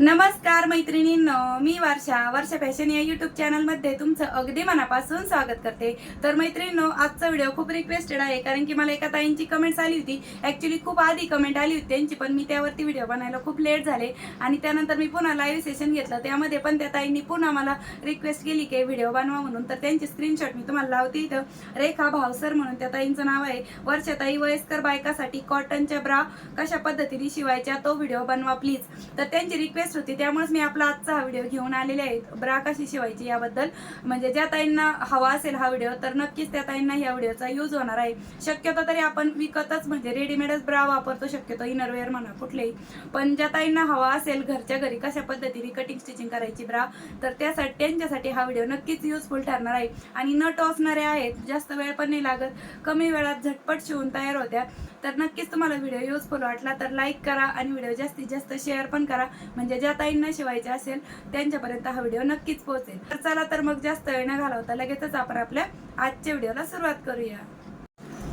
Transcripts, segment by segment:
नमस्कार मैत्रिणींनो मी वर्षा. वर्षा फॅशन या युट्यूब चॅनलमध्ये तुमचं अगदी मनापासून स्वागत करते. तर मैत्रिणींनो आजचा व्हिडिओ खूप रिक्वेस्टेड आहे कारण की मला एका ताईंची कमेंट्स आली होती. ऍक्च्युली खूप आधी कमेंट आली होती त्यांची पण मी त्यावरती व्हिडिओ बनायला खूप लेट झाले. आणि त्यानंतर मी पुन्हा लाईव्ह सेशन घेतलं. त्यामध्ये पण त्या ताईंनी पुन्हा मला रिक्वेस्ट केली की व्हिडिओ बनवा म्हणून. तर त्यांची स्क्रीनशॉट मी तुम्हाला लावते इथं. रेखा भावसर म्हणून त्या ताईंचं नाव आहे. वर्षाताई वयस्कर बायकासाठी कॉटनच्या ब्रा कशा पद्धतीने शिवायच्या तो व्हिडिओ बनवा प्लीज तर त्यांची रिक्वेस्ट होती त्यामुळेच मी आपला आजचा हा व्हिडिओ घेऊन आलेले आहे. ब्रा कशी शिवायची याबद्दल. म्हणजे ज्या ताईंना हवा असेल हा व्हिडिओ तर नक्कीच त्या ताईंना या व्हिडिओचा यूज होणार आहे. शक्यतो तरी आपण विकतच म्हणजे रेडीमेडच ब्रा वापरतो शक्यतो इनरवेअर म्हणा कुठलेही. पण ज्या ताईंना हवा असेल घरच्या घरी कशा पद्धतीने कटिंग स्टिचिंग करायची ब्रा तर त्यासाठी त्यांच्यासाठी हा व्हिडिओ नक्कीच युजफुल ठरणार आहे. आणि न टोचणारे आहेत जास्त वेळ पण नाही लागत. कमी वेळात झटपट शिवून तयार होत्या. तर नक्कीच तुम्हाला व्हिडिओ युजफुल वाटला तर लाईक करा आणि व्हिडिओ जास्तीत जास्त शेअर पण करा. म्हणजे म्हणजे ज्या ताईंना शिवायचे असेल त्यांच्यापर्यंत हा व्हिडिओ नक्कीच पोहोचेल. तर चला तर मग जास्त वेळ न घालवता लगेचच आपण आपल्या आजच्या व्हिडिओला सुरुवात करूया.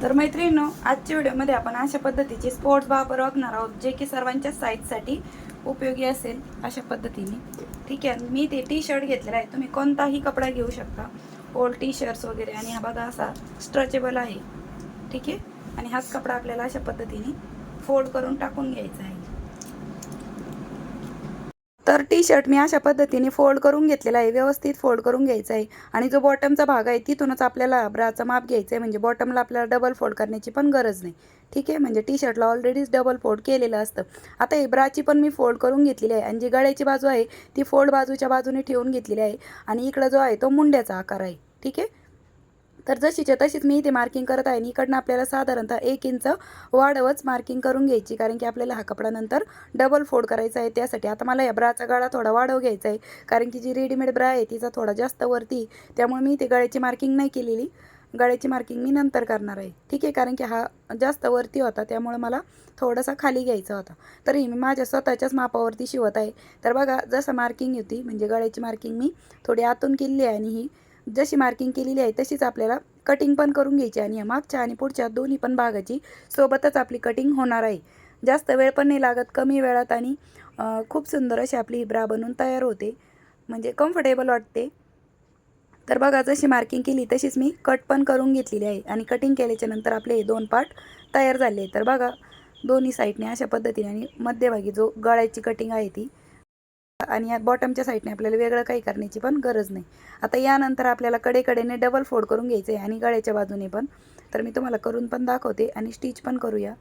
तर मैत्रिणींनो आजच्या व्हिडिओमध्ये आपण अशा पद्धतीचे स्पोर्ट्स वापर बघणार आहोत जे की सर्वांच्या साईजसाठी उपयोगी असेल अशा पद्धतीने. ठीक आहे मी ते टी शर्ट घेतलेला आहे. तुम्ही कोणताही कपडा घेऊ शकता. ओल्ड टी शर्ट्स वगैरे आणि हा बघा असा स्ट्रेचेबल आहे. ठीक आहे? आणि हाच कपडा आपल्याला अशा पद्धतीने फोल्ड करून टाकून घ्यायचा आहे. तर टी शर्ट मी अशा पद्धतीने फोल्ड करून घेतलेला आहे. व्यवस्थित फोल्ड करून घ्यायचा आहे. आणि जो बॉटमचा भाग आहे तिथूनच आपल्याला ब्राचं माप घ्यायचं आहे. म्हणजे बॉटमला आपल्याला डबल फोल्ड करण्याची पण गरज नाही. ठीक आहे? म्हणजे टी शर्टला ऑलरेडीच डबल फोल्ड केलेलं असतं. आता हे ब्राची पण मी फोल्ड करून घेतलेली आहे. आणि जी गळ्याची बाजू आहे ती फोल्ड बाजूच्या बाजूने ठेवून घेतलेली आहे. आणि इकडं जो आहे तो मुंड्याचा आकार आहे. ठीक आहे? तर जशीच्या तशीच मी इथे मार्किंग करत आहे आणि इकडनं आपल्याला साधारणतः एक इंच वाढवच मार्किंग करून घ्यायची. कारण की आपल्याला हा कपडा नंतर डबल फोल्ड करायचा आहे. त्यासाठी आता मला या ब्राचा गळा थोडा वाढव घ्यायचा आहे. कारण की जी रेडीमेड ब्रा आहे तिचा थोडा जास्त वरती त्यामुळे मी इथे गळ्याची मार्किंग नाही केलेली. गळ्याची मार्किंग मी नंतर करणार आहे. ठीक आहे? कारण की हा जास्त वरती होता. त्यामुळे मला थोडासा खाली घ्यायचा होता. तरी मी माझ्या स्वतःच्याच मापावरती शिवत आहे. तर बघा जसं मार्किंग होती म्हणजे गळ्याची मार्किंग मी थोडी आतून केली आहे आणि ही जशी मार्किंग केलेली आहे तशीच आपल्याला कटिंग पण करून घ्यायची आणि या मागच्या आणि पुढच्या दोन्ही पण भागाची सोबतच आपली कटिंग होणार आहे. जास्त वेळ पण नाही लागत कमी वेळात आणि खूप सुंदर अशी आपली ही ब्रा बनून तयार होते. म्हणजे कम्फर्टेबल वाटते. तर बघा जशी मार्किंग केली तशीच मी कट पण करून घेतलेली आहे आणि कटिंग केल्याच्यानंतर आपले हे दोन पार्ट तयार झाले तर बघा दोन्ही साईडने अशा पद्धतीने आणि मध्यभागी जो गळ्याची कटिंग आहे ती आणि या बॉटमच्या साईडने आपल्याला वेगळं काही करण्याची पण गरज नाही. आता यानंतर आपल्याला कडेकडेने डबल फोल्ड करून घ्यायचं आहे आणि गळ्याच्या बाजूने पण. तर मी तुम्हाला करून पण दाखवते आणि स्टिच पण करूया.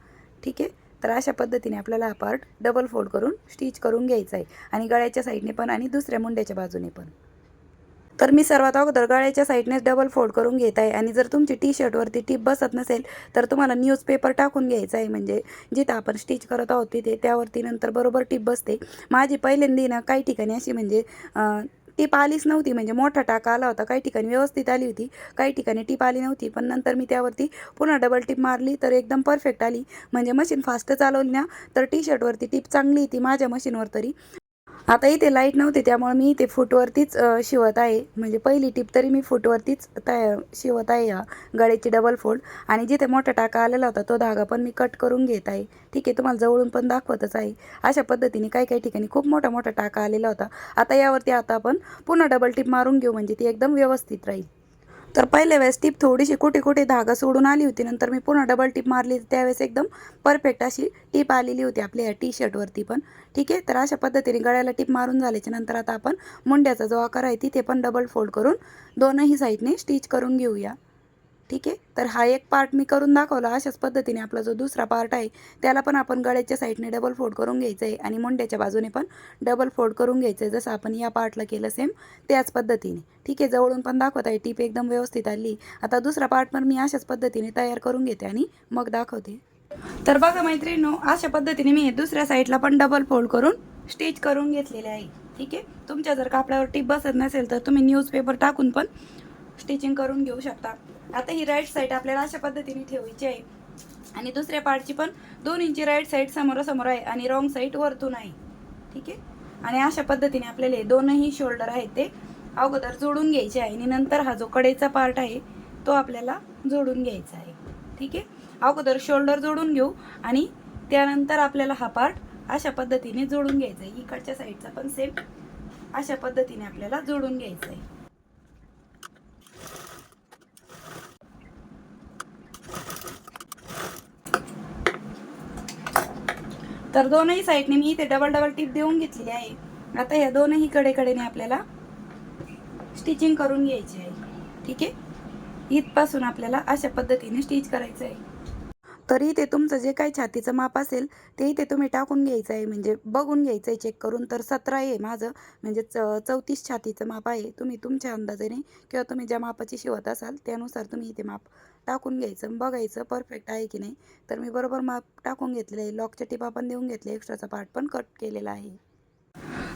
ठीक आहे? तर अशा पद्धतीने आपल्याला हा पार्ट डबल फोल्ड करून स्टिच करून घ्यायचा आहे आणि गळ्याच्या साईडने पण आणि दुसऱ्या मुंड्याच्या बाजूने पण. तर मी सर्वात अगोदर गळ्याच्या साईडनेच डबल फोल्ड करून घेत आहे. आणि जर तुमची टी शर्टवरती टीप बसत नसेल तर तुम्हाला न्यूजपेपर टाकून घ्यायचा आहे. म्हणजे जिथं आपण स्टिच करत आहोत तिथे त्यावरती नंतर बरोबर टीप बसते. माझी पहिल्यांदी ना काही ठिकाणी अशी म्हणजे टीप आलीच नव्हती. म्हणजे मोठा टाका आला होता. काही ठिकाणी व्यवस्थित आली होती. काही ठिकाणी टीप आली नव्हती. पण नंतर मी त्यावरती पुन्हा डबल टीप मारली तर एकदम परफेक्ट आली. म्हणजे मशीन फास्ट चालवली ना तर टी शर्टवरती टीप चांगली होती माझ्या मशीनवर तरी. आता इथे लाइट नव्हती त्यामुळे मी इथे फूटवरतीच शिवत आहे. म्हणजे पहिली टीप तरी मी फूटवरतीच तया शिवत आहे या गळ्याची डबल फोल्ड आणि जिथे मोठा टाका आलेला होता तो धागा पण मी कट करून घेत आहे. ठीक आहे तुम्हाला जवळून पण दाखवतच आहे. अशा पद्धतीने काही काही ठिकाणी खूप मोठा मोठा टाका आलेला होता. आता यावरती आता आपण पुन्हा डबल टीप मारून घेऊ म्हणजे ती एकदम व्यवस्थित राहील. तर पहिल्या वेळेस टीप थोडीशी कुठे कुठे धागा सोडून आली होती. नंतर मी पुन्हा डबल टीप मारली. त्यावेळेस एकदम परफेक्ट अशी टीप आलेली होती आपल्या या टी शर्टवरती पण. ठीक आहे? तर अशा पद्धतीने गळ्याला टीप मारून झाल्याच्यानंतर आता आपण मुंड्याचा जो आकार आहे तिथे पण डबल फोल्ड करून दोनही साईडने स्टिच करून घेऊया. ठीक आहे? तर हा एक पार्ट मी करून दाखवला. अशाच पद्धतीने आपला जो दुसरा पार्ट आहे त्याला पण आपण गळ्याच्या साईडने डबल फोल्ड करून घ्यायचं आहे आणि मुंड्याच्या बाजूने पण डबल फोल्ड करून घ्यायचं आहे जसं आपण या पार्टला केलं सेम त्याच पद्धतीने. ठीक आहे? जवळून पण दाखवत आहे. टीप एकदम व्यवस्थित आली. आता दुसरा पार्ट पण मी अशाच पद्धतीने तयार करून घेते आणि मग दाखवते. तर बघा मैत्रिणीनो अशा पद्धतीने मी दुसऱ्या साईडला पण डबल फोल्ड करून स्टिच करून घेतलेले आहे. ठीक आहे? तुमच्या जर कापडावर टीप बसत नसेल तर तुम्ही न्यूजपेपर टाकून पण स्टिचिंग करून घेऊ शकता. आता ही राईट साईड आपल्याला अशा पद्धतीने ठेवायची आहे. आणि दुसऱ्या पार्टची पण दोन इंची राईट साईड समोरासमोर आहे आणि रॉंग साईड वरतून आहे. ठीक आहे? आणि अशा पद्धतीने आपल्याला हे दोनही शोल्डर आहेत ते अगोदर जोडून घ्यायचे आहे. आणि नंतर हा जो कडेचा पार्ट आहे तो आपल्याला जोडून घ्यायचा आहे. ठीक आहे? अगोदर शोल्डर जोडून घेऊ आणि त्यानंतर आपल्याला हा पार्ट अशा पद्धतीने जोडून घ्यायचा आहे. इकडच्या साईडचा पण सेम अशा पद्धतीने आपल्याला जोडून घ्यायचा आहे. तर दोनही साईडने मी इथे डबल डबल टिप देऊन घेतलेली आहे. आता या दोनही कडेकडेने आपल्याला स्टिचिंग करून घ्यायची आहे. ठीक आहे? इथपासून आपल्याला अशा पद्धतीने स्टिच करायचं आहे. तरी ते तुमचं जे काही छातीचं माप असेल ते इथे तुम्ही टाकून घ्यायचं आहे म्हणजे बघून घ्यायचं आहे चेक करून. तर सतरा आहे माझं. म्हणजे च चौतीस छातीचं माप आहे. तुम्ही तुमच्या अंदाजाने किंवा तुम्ही ज्या मापाची शिवत असाल त्यानुसार तुम्ही इथे माप टाकून घ्यायचं बघायचं परफेक्ट आहे की नाही. तर मी बरोबर माप टाकून घेतलेलं आहे. लॉकच्या टिपा पण देऊन घेतले एक्स्ट्राचा पार्ट पण कट केलेला आहे.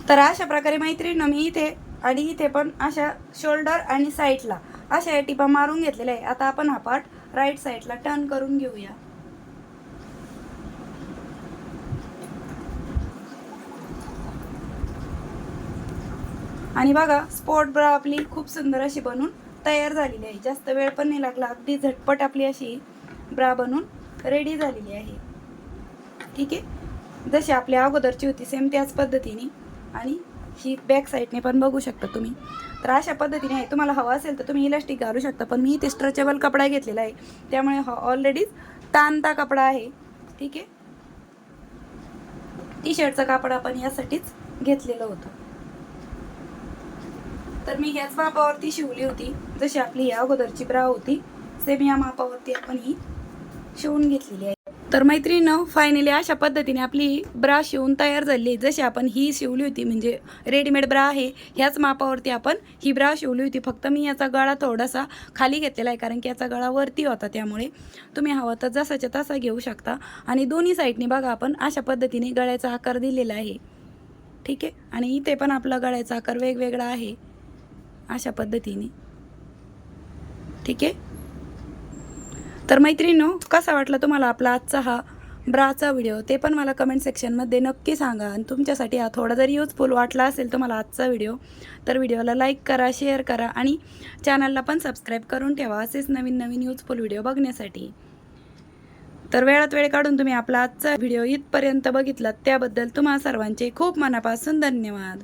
तर अशा प्रकारे मैत्रिणीनं मी इथे आणि इथे पण अशा शोल्डर आणि साईडला अशा या टिपा मारून घेतलेल्या आहे. आता आपण हा पार्ट राईट साईडला टर्न करून घेऊया. आणि बघा स्पॉट ब्रा आपली खूप सुंदर अशी बनून तयार झालेली आहे. जास्त वेळ पण नाही लागला अगदी झटपट आपली अशी ब्रा बनून रेडी झालेली आहे. ठीक आहे? जशी आपल्या अगोदरची होती सेम त्याच पद्धतीने. आणि ही बॅक साईडने पण बघू शकता तुम्ही. तर अशा पद्धतीने आहे तुम्हाला हवा असेल तर तुम्ही इलास्टिक घालू शकता पण मी इथे स्ट्रेचेबल कपडा घेतलेला आहे. त्यामुळे हा ऑलरेडीच तानता कपडा आहे. ठीक आहे? टी शर्टचा कापड आपण यासाठीच घेतलेलं होतं. तर मी ह्याच मापावरती शिवली होती. जशी आपली या अगोदरची ब्रा होती सेम या मापावरती आपण ही शिवून घेतलेली आहे. तर मैत्रिणीनं फायनली अशा पद्धतीने आपली ब्रा शिवून तयार झाली जशी आपण ही शिवली होती म्हणजे रेडीमेड ब्रा आहे ह्याच मापावरती आपण ही ब्रा शिवली होती. फक्त मी याचा गळा थोडासा खाली घेतलेला आहे कारण की याचा गळा वरती होता त्यामुळे तुम्ही हवा तर जसाच्या तसा घेऊ शकता. आणि दोन्ही साईडने बघा आपण अशा पद्धतीने गळ्याचा आकार दिलेला आहे. ठीक आहे? आणि इथे पण आपला गळ्याचा आकार वेगवेगळा आहे. अशा पद्धतीने. ठीक आहे? तर मैत्रिणीनो कसा वाटला तुम्हाला आपला आजचा हा ब्राचा व्हिडिओ? ते पण मला कमेंट सेक्शनमध्ये नक्की सांगा. आणि तुमच्यासाठी हा थोडा जरी युजफुल वाटला असेल तुम्हाला आजचा व्हिडिओ तर व्हिडिओला लाईक करा शेअर करा आणि चॅनलला पण सबस्क्राईब करून ठेवा असेच नवीन नवीन युजफुल व्हिडिओ बघण्यासाठी. तर वेळात वेळ काढून तुम्ही आपला आजचा व्हिडिओ इथपर्यंत बघितलात. त्याबद्दल तुम्हा सर्वांचे खूप मनापासून धन्यवाद.